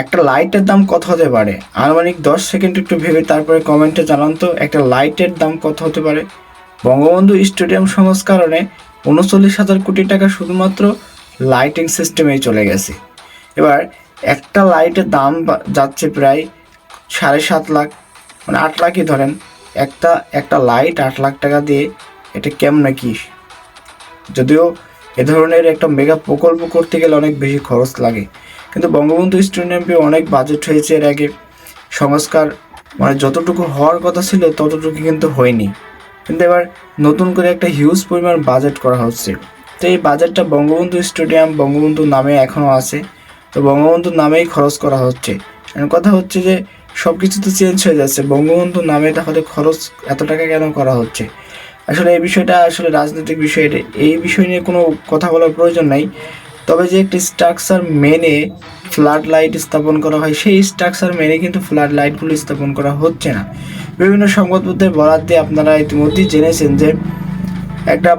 একটা লাইটের দাম কত হতে পারে? আনুমানিক দশ সেকেন্ড একটু ভেবে তারপরে কমেন্টে জানান তো, একটা লাইটের দাম কত হতে পারে? বঙ্গবন্ধু স্টেডিয়াম সংস্কারণে উনচল্লিশ হাজার কোটি টাকা শুধুমাত্র লাইটিং সিস্টেমেই চলে গেছে। এবার একটা লাইটের দাম যাচ্ছে প্রায় সাড়ে সাত লাখ মানে আট লাখই ধরেন। একটা একটা লাইট আট লাখ টাকা দিয়ে এটা কেমন কি যদিও এ ধরনের একটা মেগা প্রকল্প করতে গেলে অনেক বেশি খরচ লাগে। কিন্তু বঙ্গবন্ধু স্টেডিয়ামে অনেক বাজেট হয়েছে এর আগে। সংস্কার মানে যতটুকু হওয়ার কথা ছিল, ততটুকু কিন্তু হয়নি। কিন্তু এবার নতুন করে একটা হিউজ পরিমাণ বাজেট করা হচ্ছে। তো এই বাজেটটা বঙ্গবন্ধু স্টেডিয়াম বঙ্গবন্ধু নামে এখনও আছে। তো বঙ্গবন্ধু নামেই খরচ করা হচ্ছে। কথা হচ্ছে যে সব কিছু তো চেঞ্জ হয়ে যাচ্ছে। বঙ্গবন্ধু নামে তাহলে খরচ এত টাকা কেন করা হচ্ছে? আসলে এই বিষয়টা, আসলে রাজনৈতিক বিষয়, এই বিষয় নিয়ে কোনো কথা বলার প্রয়োজন নাই। তবে যে একটি স্ট্রাকচার মেনে ফ্লাড লাইট স্থাপন করা হয়, সেই স্ট্রাকচার মেনে কিন্তু ফ্লাড লাইটগুলো স্থাপন করা হচ্ছে না। বিভিন্ন সংবাদপত্রের বরাদ দিয়ে আপনারা ইতিমধ্যেই জেনেছেন যে একটা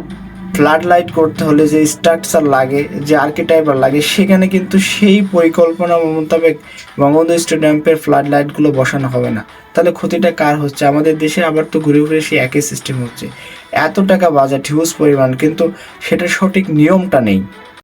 ফ্লাড লাইট করতে হলে যে স্ট্রাকচার লাগে, যে আর্কিটাইপার লাগে, সেখানে কিন্তু সেই পরিকল্পনা মোতাবেক বঙ্গবন্ধু স্টেডিয়ামের ফ্লাড লাইটগুলো বসানো হবে না। তাহলে ক্ষতিটা কার হচ্ছে? আমাদের দেশে আবার তো ঘুরে ঘুরে সেই একই সিস্টেম হচ্ছে। এত টাকা বাজেট হিউজ পরিমাণ, কিন্তু সেটার সঠিক নিয়মটা নেই।